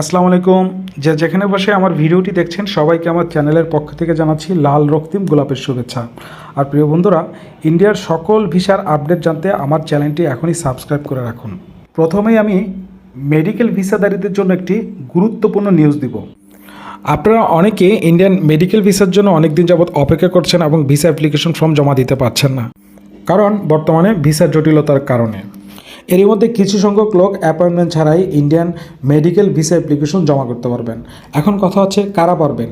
আসসালামু আলাইকুম। যে যেখানে বসে আমার ভিডিওটি দেখছেন, সবাইকে আমার চ্যানেলের পক্ষ থেকে জানাচ্ছি লাল রক্তিম গোলাপের শুভেচ্ছা। আর প্রিয় বন্ধুরা, ইন্ডিয়ার সকল ভিসার আপডেট জানতে আমার চ্যানেলটি এখনই সাবস্ক্রাইব করে রাখুন। প্রথমেই আমি মেডিকেল ভিসাদারীদের জন্য একটি গুরুত্বপূর্ণ নিউজ দিব। আপনারা অনেকে ইন্ডিয়ান মেডিকেল ভিসার জন্য অনেক দিন যাবৎ অপেক্ষা করছেন এবং ভিসা অ্যাপ্লিকেশন ফর্ম জমা দিতে পারছেন না। কারণ বর্তমানে ভিসার জটিলতার কারণে। এরই মধ্যে কিছু সংখ্যক লোক অ্যাপয়েন্টমেন্ট ছাড়াই ইন্ডিয়ান মেডিকেল ভিসা অ্যাপ্লিকেশন জমা করতে পারবেন। এখন কথা হচ্ছে কারা পারবেন?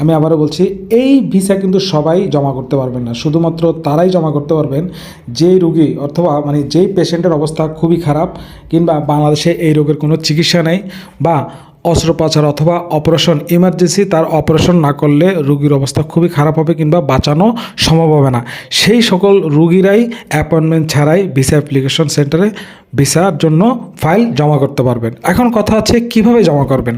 আমি আবারও বলছি, এই ভিসা কিন্তু সবাই জমা করতে পারবেন না। শুধুমাত্র তারাই জমা করতে পারবেন। যেই রুগী অথবা মানে যেই পেশেন্টের অবস্থা খুবই খারাপ, কিংবা বাংলাদেশে এই রোগের কোনো চিকিৎসা নেই, বা অস্ত্রোপচার অথবা অপারেশন ইমার্জেন্সি, তার অপারেশন না করলে রুগীর অবস্থা খুবই খারাপ হবে কিংবা বাঁচানো সম্ভব হবে না। সেই সকল রুগীরাই অ্যাপয়েন্টমেন্ট ছাড়াই ভিসা অ্যাপ্লিকেশন সেন্টারে ভিসার জন্য ফাইল জমা করতে পারবেন। এখন কথা হচ্ছে কীভাবে জমা করবেন?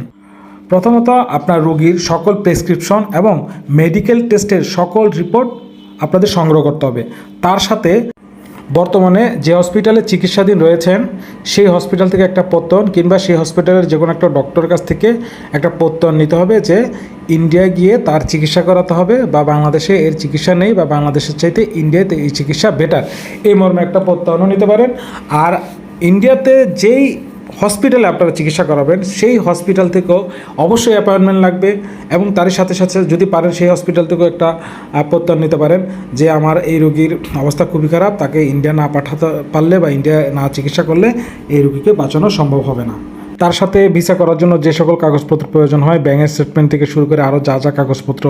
প্রথমত আপনার রোগীর সকল প্রেসক্রিপশন এবং মেডিকেল টেস্টের সকল রিপোর্ট আপনাদের সংগ্রহ করতে হবে। তার সাথে বর্তমানে যে হসপিটালে চিকিৎসাধীন রয়েছেন, সেই হসপিটাল থেকে একটা প্রত্যয়ন কিংবা সেই হসপিটালের যে কোনো একটা ডক্টরের কাছ থেকে একটা প্রত্যয়ন নিতে হবে যে ইন্ডিয়া গিয়ে তার চিকিৎসা করাতে হবে বা বাংলাদেশে এর চিকিৎসা নেই বা বাংলাদেশের চাইতে ইন্ডিয়াতে এই চিকিৎসা বেটার এই মর্মে একটা প্রত্যয়নও নিতে পারেন। আর ইন্ডিয়াতে যেই হসপিটালে আপনারা চিকিৎসা করাবেন। সেই হসপিটাল থেকেও অবশ্যই অ্যাপয়েন্টমেন্ট লাগবে এবং তার সাথে সাথে যদি পারেন সেই হসপিটাল থেকেও একটা প্রত্যয় নিতে পারেন যে আমার এই রোগীর অবস্থা খুবই খারাপ, তাকে ইন্ডিয়া না পাঠাতে পারলে বা ইন্ডিয়া না চিকিৎসা করলে এই রোগীকে বাঁচানো সম্ভব হবে না। তার সাথে ভিসা করার জন্য যে সকল কাগজপত্র প্রয়োজন হয় ব্যাংকের স্টেটমেন্ট থেকে শুরু করে আরও যা যা কাগজপত্র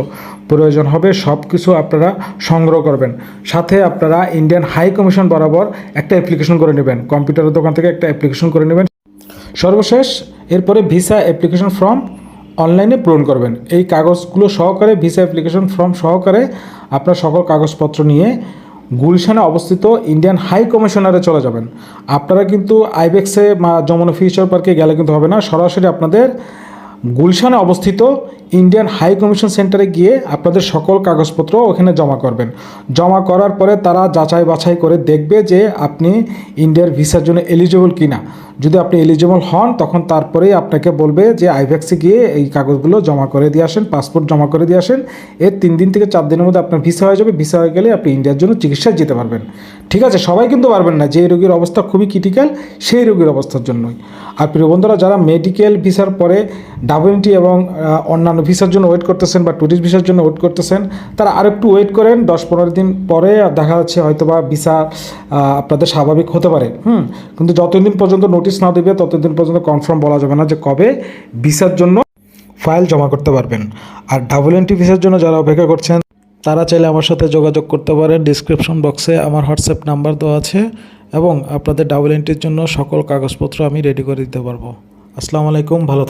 প্রয়োজন হবে সব কিছু আপনারা সংগ্রহ করবেন। সাথে আপনারা ইন্ডিয়ান হাই কমিশন বরাবর একটা অ্যাপ্লিকেশন করে নেবেন। কম্পিউটারের দোকান থেকে একটা অ্যাপ্লিকেশন করে নেবেন। সর্বশেষ, এরপরে ভিসা অ্যাপ্লিকেশন ফর্ম অনলাইনে পূরণ করবেন। এই কাগজগুলো সহকারে, ভিসা অ্যাপ্লিকেশন ফর্ম সহকারে আপনার সকল কাগজপত্র নিয়ে গুলশানে অবস্থিত ইন্ডিয়ান হাই কমিশনারে চলে যাবেন। আপনারা কিন্তু আইবেক্সে যমুনা ফিউচার পার্কে গেলে কিন্তু হবে না। সরাসরি আপনাদের গুলশানে অবস্থিত ইন্ডিয়ান হাই কমিশন সেন্টারে গিয়ে আপনাদের সকল কাগজপত্র ওখানে জমা করবেন। জমা করার পরে তারা যাচাই বাছাই করে দেখবে যে আপনি ইন্ডিয়ার ভিসার জন্য এলিজিবল কিনা। যদি আপনি এলিজিবল হন, তখন তারপরেই আপনাকে বলবে যে আইভ্যাক্সে গিয়ে এই কাগজগুলো জমা করে দিয়ে আসেন পাসপোর্ট জমা করে দিয়ে আসেন। এর তিন দিন থেকে চার দিনের মধ্যে আপনার ভিসা হয়ে যাবে। ভিসা হয়ে গেলে আপনি ইন্ডিয়ার জন্য চিকিৎসায় যেতে পারবেন। ঠিক আছে, সবাই কিন্তু পারবেন না। যে রোগীর অবস্থা খুবই ক্রিটিক্যাল সেই রোগীর অবস্থার জন্যই। আর প্রিয় বন্ধুরা, যারা মেডিকেল ভিসার পরে ডাবলটি এবং অন্যান্য ভিসার জন্য ওয়েট করতেছেন বা ট্যুরিস্ট ভিসার জন্য ওয়েট করতেছেন, তারা আর একটু ওয়েট করেন দশ পনেরো দিন পরে দেখা যাচ্ছে হয়তো বা ভিসা আপনাদের স্বাভাবিক হতে পারে। হুম, কিন্তু যতদিন পর্যন্ত নোটিশ না দেবে, ততদিন পর্যন্ত কনফার্ম বলা যাবে না যে কবে ভিসার জন্য ফাইল জমা করতে পারবেন। আর ডাবল এন্ট্রি ভিসার জন্য যারা অপেক্ষা করছেন, তারা চাইলে আমার সাথে যোগাযোগ করতে পারেন। ডিসক্রিপশন বক্সে আমার হোয়াটসঅ্যাপ নাম্বার দেওয়া আছে এবং আপনাদের ডাবল এন্ট্রির জন্য সকল কাগজপত্র আমি রেডি করে দিতে পারব। আসসালামু আলাইকুম, ভালো